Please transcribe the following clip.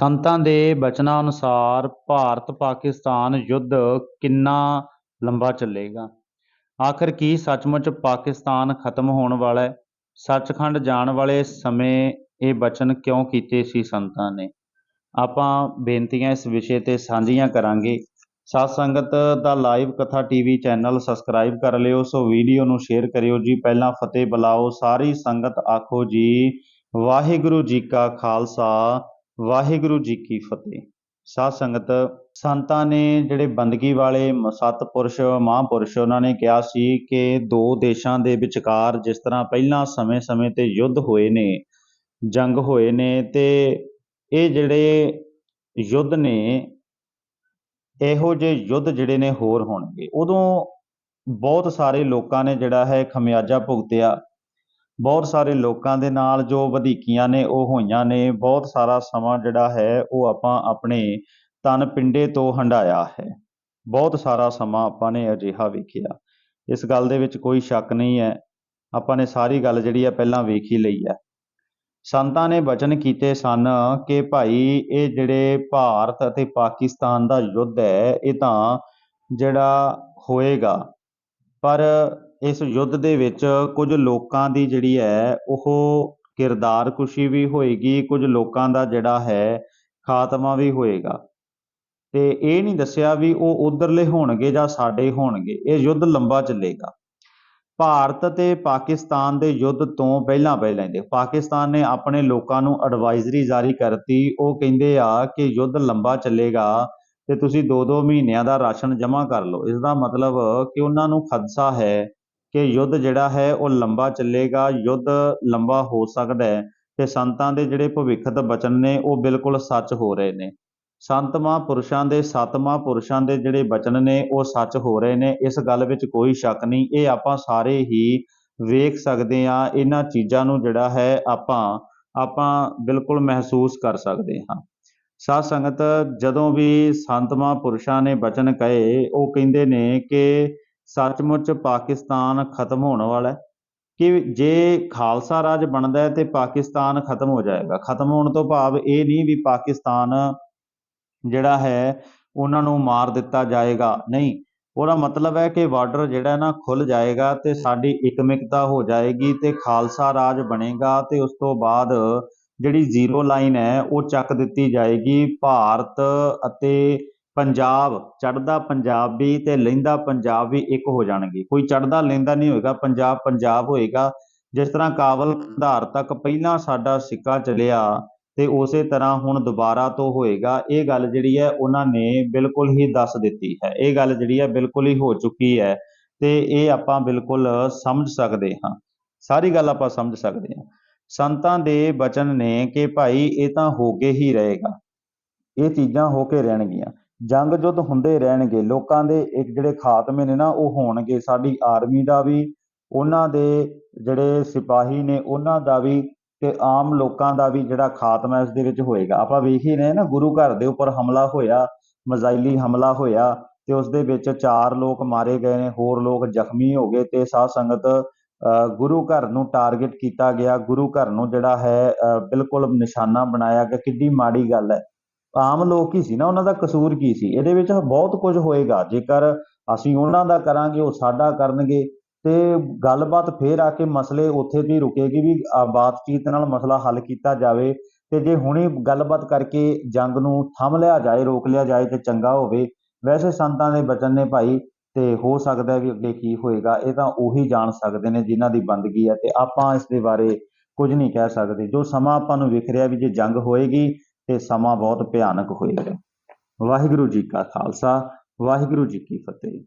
ਸੰਤਾਂ ਦੇ ਬਚਨਾਂ ਅਨੁਸਾਰ ਭਾਰਤ ਪਾਕਿਸਤਾਨ ਯੁੱਧ ਕਿੰਨਾ ਲੰਬਾ ਚੱਲੇਗਾ? ਆਖਰ ਕੀ ਸੱਚਮੁੱਚ ਪਾਕਿਸਤਾਨ ਖਤਮ ਹੋਣ ਵਾਲਾ ਹੈ? ਸੱਚਖੰਡ ਜਾਣ ਵਾਲੇ ਸਮੇਂ ਇਹ ਬਚਨ ਕਿਉਂ ਕੀਤੇ ਸੀ ਸੰਤਾਂ ਨੇ? ਆਪਾਂ ਬੇਨਤੀਆਂ ਇਸ ਵਿਸ਼ੇ ਤੇ ਸਾਂਝੀਆਂ ਕਰਾਂਗੇ। ਸਾਧ ਸੰਗਤ ਦਾ live Katha TV channel subscribe ਕਰ ਲਿਓ, ਸੋ ਵੀਡੀਓ ਨੂੰ ਸ਼ੇਅਰ ਕਰਿਓ ਜੀ। ਪਹਿਲਾਂ ਫਤਿਹ ਬੁਲਾਓ, ਸਾਰੀ ਸੰਗਤ ਆਖੋ ਜੀ, ਵਾਹਿਗੁਰੂ ਜੀ ਕਾ ਖਾਲਸਾ ਵਾਹਿਗੁਰੂ ਜੀ ਕੀ ਫਤਿਹ। ਸਾਧ ਸੰਗਤ, ਸੰਤਾਂ ਨੇ ਜਿਹੜੇ ਬੰਦਗੀ ਵਾਲੇ ਮ- ਸਤਿਪੁਰਸ਼ ਮਹਾਂਪੁਰਸ਼, ਉਹਨਾਂ ਨੇ ਕਿਹਾ ਸੀ ਕਿ ਦੋ ਦੇਸ਼ਾਂ ਦੇ ਵਿਚਕਾਰ ਜਿਸ ਤਰ੍ਹਾਂ ਪਹਿਲਾਂ ਸਮੇਂ-ਸਮੇਂ ਤੇ ਯੁੱਧ ਹੋਏ ਨੇ, ਜੰਗ ਹੋਏ ਨੇ, ਤੇ ਇਹ ਜਿਹੜੇ ਯੁੱਧ ਨੇ, ਇਹੋ ਜਿਹੇ ਯੁੱਧ ਜਿਹੜੇ ਨੇ ਹੋਰ ਹੋਣਗੇ। ਉਦੋਂ ਬਹੁਤ ਸਾਰੇ ਲੋਕਾਂ ਨੇ ਜਿਹੜਾ ਹੈ ਖਮਿਆਜਾ ਭੁਗਤਿਆ। ਬਹੁਤ ਸਾਰੇ ਲੋਕਾਂ ਦੇ ਨਾਲ ਜੋ ਵਧੀਕੀਆਂ ਨੇ, ਉਹ ਹੋਈਆਂ ਨੇ, ਬਹੁਤ ਸਾਰਾ ਸਮਾਂ ਜਿਹੜਾ ਹੈ, ਉਹ ਆਪਾਂ ਆਪਣੇ ਤਨ ਪਿੰਡੇ ਤੋਂ ਹੰਡਾਇਆ ਹੈ। ਬਹੁਤ ਸਾਰਾ ਸਮਾਂ ਆਪਾਂ ਨੇ ਅਜਿਹਾ ਵੇਖਿਆ। ਇਸ ਗੱਲ ਦੇ ਵਿੱਚ ਕੋਈ ਸ਼ੱਕ ਨਹੀਂ ਹੈ, ਆਪਾਂ ਨੇ ਸਾਰੀ ਗੱਲ ਜਿਹੜੀ ਹੈ ਪਹਿਲਾਂ ਵੇਖ ਹੀ ਲਈ ਹੈ। ਸੰਤਾਂ ਨੇ ਬਚਨ ਕੀਤੇ ਸਨ ਕਿ ਭਾਈ ਇਹ ਜਿਹੜੇ ਭਾਰਤ ਅਤੇ ਪਾਕਿਸਤਾਨ ਦਾ ਯੁੱਧ ਹੈ, ਇਹ ਤਾਂ ਜਿਹੜਾ ਹੋਏਗਾ। ਪਰ ਇਸ ਯੁੱਧ ਦੇ ਵਿੱਚ ਕੁਝ ਲੋਕਾਂ ਦੀ ਜਿਹੜੀ ਹੈ, ਉਹ ਕਿਰਦਾਰ ਕੁਸ਼ੀ ਵੀ ਹੋਏਗੀ, ਕੁਝ ਲੋਕਾਂ ਦਾ ਜਿਹੜਾ ਹੈ, ਖਾਤਮਾ ਵੀ ਹੋਏਗਾ। ਤੇ ਇਹ ਨਹੀਂ ਦੱਸਿਆ ਵੀ ਉਹ ਉਧਰਲੇ ਹੋਣਗੇ ਜਾਂ ਸਾਡੇ ਹੋਣਗੇ, ਇਹ ਯੁੱਧ ਲੰਬਾ ਚੱਲੇਗਾ। ਭਾਰਤ ਤੇ ਪਾਕਿਸਤਾਨ ਦੇ ਯੁੱਧ ਤੋਂ ਪਹਿਲਾਂ ਪਹਿਲਾਂ ਦੇ ਪਾਕਿਸਤਾਨ ਨੇ ਆਪਣੇ ਲੋਕਾਂ ਨੂੰ ਐਡਵਾਈਜ਼ਰੀ ਜਾਰੀ ਕਰਤੀ, ਉਹ ਕਹਿੰਦੇ ਆ ਕਿ ਯੁੱਧ ਲੰਬਾ ਚੱਲੇਗਾ ਤੇ ਤੁਸੀਂ 2-2 ਮਹੀਨਿਆਂ ਦਾ ਰਾਸ਼ਨ ਜਮ੍ਹਾਂ ਕਰ ਲਓ। ਇਸ ਦਾ ਮਤਲਬ ਕਿ ਉਹਨਾਂ ਨੂੰ ਖਦਸ਼ਾ ਹੈ ਕਿ ਯੁੱਧ ਜਿਹੜਾ ਹੈ ਉਹ ਲੰਬਾ ਚੱਲੇਗਾ, ਯੁੱਧ ਲੰਬਾ ਹੋ ਸਕਦਾ ਹੈ ਤੇ ਸੰਤਾਂ ਦੇ ਜਿਹੜੇ ਭਵਿੱਖਤ ਬਚਨ ਨੇ ਉਹ ਬਿਲਕੁਲ ਸੱਚ ਹੋ ਰਹੇ ਨੇ। ਸੰਤ ਮਹਾਂਪੁਰਸ਼ਾਂ ਦੇ ਸੱਤ ਮਹਾਂਪੁਰਸ਼ਾਂ ਦੇ ਜਿਹੜੇ ਬਚਨ ਨੇ ਉਹ ਸੱਚ ਹੋ ਰਹੇ ਨੇ। ਇਸ ਗੱਲ ਵਿੱਚ ਕੋਈ ਸ਼ੱਕ ਨਹੀਂ, ਇਹ ਆਪਾਂ ਸਾਰੇ ਹੀ ਵੇਖ ਸਕਦੇ ਆ ਇਹਨਾਂ ਚੀਜ਼ਾਂ ਨੂੰ ਜਿਹੜਾ ਹੈ ਆਪਾਂ ਆਪਾਂ ਬਿਲਕੁਲ ਮਹਿਸੂਸ ਕਰ ਸਕਦੇ ਹਾਂ। ਸਾਧ ਸੰਗਤ, ਜਦੋਂ ਵੀ ਸੰਤ ਮਹਾਂਪੁਰਸ਼ਾਂ ਨੇ ਬਚਨ ਕਹੇ, ਉਹ ਕਹਿੰਦੇ ਨੇ ਕਿ ਸੱਚਮੁੱਚ ਪਾਕਿਸਤਾਨ ਖਤਮ ਹੋਣ ਵਾਲਾ ਹੈ। ਕਿ ਜੇ ਖਾਲਸਾ ਰਾਜ ਬਣਦਾ ਹੈ ਤੇ ਪਾਕਿਸਤਾਨ ਖਤਮ ਹੋ ਜਾਏਗਾ। ਖਤਮ ਹੋਣ ਤੋਂ ਭਾਵ ਇਹ ਨਹੀਂ ਵੀ ਪਾਕਿਸਤਾਨ ਜਿਹੜਾ ਹੈ, ਉਹਨਾਂ ਨੂੰ ਮਾਰ ਦਿੱਤਾ ਜਾਏਗਾ। ਨਹੀਂ, ਉਹਦਾ ਮਤਲਬ ਹੈ ਕਿ ਬਾਰਡਰ ਜਿਹੜਾ ਨਾ ਖੁੱਲ ਜਾਏਗਾ ਤੇ ਸਾਡੀ ਇਕਮਿਕਤਾ ਹੋ ਜਾਏਗੀ ਤੇ ਖਾਲਸਾ ਰਾਜ ਬਣੇਗਾ ਤੇ ਉਸ ਤੋਂ ਬਾਅਦ ਜਿਹੜੀ ਜ਼ੀਰੋ ਲਾਈਨ ਹੈ, ਉਹ ਚੱਕ ਦਿੱਤੀ ਜਾਏਗੀ। ਭਾਰਤ ਅਤੇ ਪੰਜਾਬ ਚੜਦਾ ਪੰਜਾਬ ਵੀ ਤੇ ਲਹਿੰਦਾ ਪੰਜਾਬ ਵੀ ਇੱਕ ਹੋ ਜਾਣਗੇ। ਕੋਈ ਚੜ੍ਹਦਾ ਲਹਿੰਦਾ ਨਹੀਂ ਹੋਏਗਾ, ਪੰਜਾਬ ਪੰਜਾਬ ਹੋਏਗਾ। ਜਿਸ ਤਰ੍ਹਾਂ ਕਾਬਲ ਕੰਧਾਰ ਤੱਕ ਪਹਿਲਾਂ ਸਾਡਾ ਸਿੱਕਾ ਚੱਲਿਆ ਤੇ ਉਸੇ ਤਰ੍ਹਾਂ ਹੁਣ ਦੁਬਾਰਾ ਤੋਂ ਹੋਏਗਾ। ਇਹ ਗੱਲ ਜਿਹੜੀ ਹੈ ਉਹਨਾਂ ਨੇ ਬਿਲਕੁਲ ਹੀ ਦੱਸ ਦਿੱਤੀ ਹੈ। ਇਹ ਗੱਲ ਜਿਹੜੀ ਹੈ ਬਿਲਕੁਲ ਹੀ ਹੋ ਚੁੱਕੀ ਹੈ ਤੇ ਇਹ ਆਪਾਂ ਬਿਲਕੁਲ ਸਮਝ ਸਕਦੇ ਹਾਂ। ਸਾਰੀ ਗੱਲ ਆਪਾਂ ਸਮਝ ਸਕਦੇ ਹਾਂ। ਸੰਤਾਂ ਦੇ ਬਚਨ ਨੇ ਕਿ ਭਾਈ ਇਹ ਤਾਂ ਹੋ ਕੇ ਹੀ ਰਹੇਗਾ। ਇਹ ਚੀਜ਼ਾਂ ਹੋ ਕੇ ਰਹਿਣਗੀਆਂ। ਜੰਗ ਜੁੱਧ ਹੁੰਦੇ ਰਹਿਣਗੇ। ਲੋਕਾਂ ਦੇ ਇੱਕ ਜਿਹੜੇ ਖਾਤਮੇ ਨੇ ਨਾ ਉਹ ਹੋਣਗੇ। ਸਾਡੀ ਆਰਮੀ ਦਾ ਵੀ ਉਹਨਾਂ ਦੇ ਜਿਹੜੇ ਸਿਪਾਹੀ ਨੇ ਉਹਨਾਂ ਦਾ ਵੀ ਤੇ ਆਮ ਲੋਕਾਂ ਦਾ ਵੀ ਜਿਹੜਾ ਖਾਤਮਾ ਇਸ ਦੇ ਵਿੱਚ ਹੋਏਗਾ। ਆਪਾਂ ਵੇਖ ਹੀ ਰਹੇ ਨਾ ਗੁਰੂ ਘਰ ਦੇ ਉੱਪਰ ਹਮਲਾ ਹੋਇਆ ਮਜ਼ਾਈਲੀ ਹਮਲਾ ਹੋਇਆ ਤੇ ਉਸ ਦੇ ਵਿੱਚ ਚਾਰ ਲੋਕ ਮਾਰੇ ਗਏ ਨੇ ਹੋਰ ਲੋਕ ਜ਼ਖਮੀ ਹੋ ਗਏ ਤੇ ਸਾਧ ਸੰਗਤ ਅ, ਗੁਰੂ ਘਰ ਨੂੰ ਟਾਰਗੇਟ ਕੀਤਾ ਗਿਆ। ਗੁਰੂ ਘਰ ਨੂੰ ਜਿਹੜਾ ਹੈ ਅ, ਬਿਲਕੁਲ ਨਿਸ਼ਾਨਾ ਬਣਾਇਆ ਗਿਆ। ਕਿੱਡੀ ਮਾੜੀ ਗੱਲ ਹੈ। ਆਮ ਲੋਕ ਹੀ ਸੀ ਨਾ, ਉਹਨਾਂ ਦਾ ਕਸੂਰ ਕੀ ਸੀ? ਇਹਦੇ ਵਿੱਚ ਬਹੁਤ ਕੁਝ ਹੋਏਗਾ। ਜੇਕਰ ਅਸੀਂ ਉਹਨਾਂ ਦਾ ਕਰਾਂਗੇ, ਉਹ ਸਾਡਾ ਕਰਨਗੇ, ਤੇ ਗੱਲਬਾਤ ਫੇਰ ਆ ਕੇ ਮਸਲੇ ਉੱਥੇ ਦੀ ਰੁਕੇਗੀ ਵੀ ਆ ਬਾਤਚੀਤ ਨਾਲ ਮਸਲਾ ਹੱਲ ਕੀਤਾ ਜਾਵੇ, ਤੇ ਜੇ ਹੁਣੇ ਗੱਲਬਾਤ ਕਰਕੇ ਜੰਗ ਨੂੰ ਥੰਮ ਲਿਆ ਜਾਏ, ਰੋਕ ਲਿਆ ਜਾਏ ਤੇ ਚੰਗਾ ਹੋਵੇ। ਵੈਸੇ ਸੰਤਾਂ ਦੇ ਬਚਨ ਨੇ ਭਾਈ, ਤੇ ਹੋ ਸਕਦਾ ਵੀ ਅੱਗੇ ਕੀ ਹੋਏਗਾ, ਇਹ ਤਾਂ ਉਹੀ ਜਾਣ ਸਕਦੇ ਨੇ ਜਿਨ੍ਹਾਂ ਦੀ ਬੰਦਗੀ ਹੈ, ਤੇ ਆਪਾਂ ਇਸ ਦੇ ਬਾਰੇ ਕੁਝ ਨਹੀਂ ਕਹਿ ਸਕਦੇ। ਜੋ ਸਮਾਂ ਆਪਾਂ ਨੂੰ ਵਿਖ ਰਿਹਾ ਵੀ ਜੇ ਜੰਗ ਹੋਏਗੀ ਤੇ ਸਮਾਂ ਬਹੁਤ ਭਿਆਨਕ ਹੋਇਆ ਵਾਹਿਗੁਰੂ ਜੀ ਕਾ ਖਾਲਸਾ ਵਾਹਿਗੁਰੂ ਜੀ ਕੀ ਫਤਿਹ।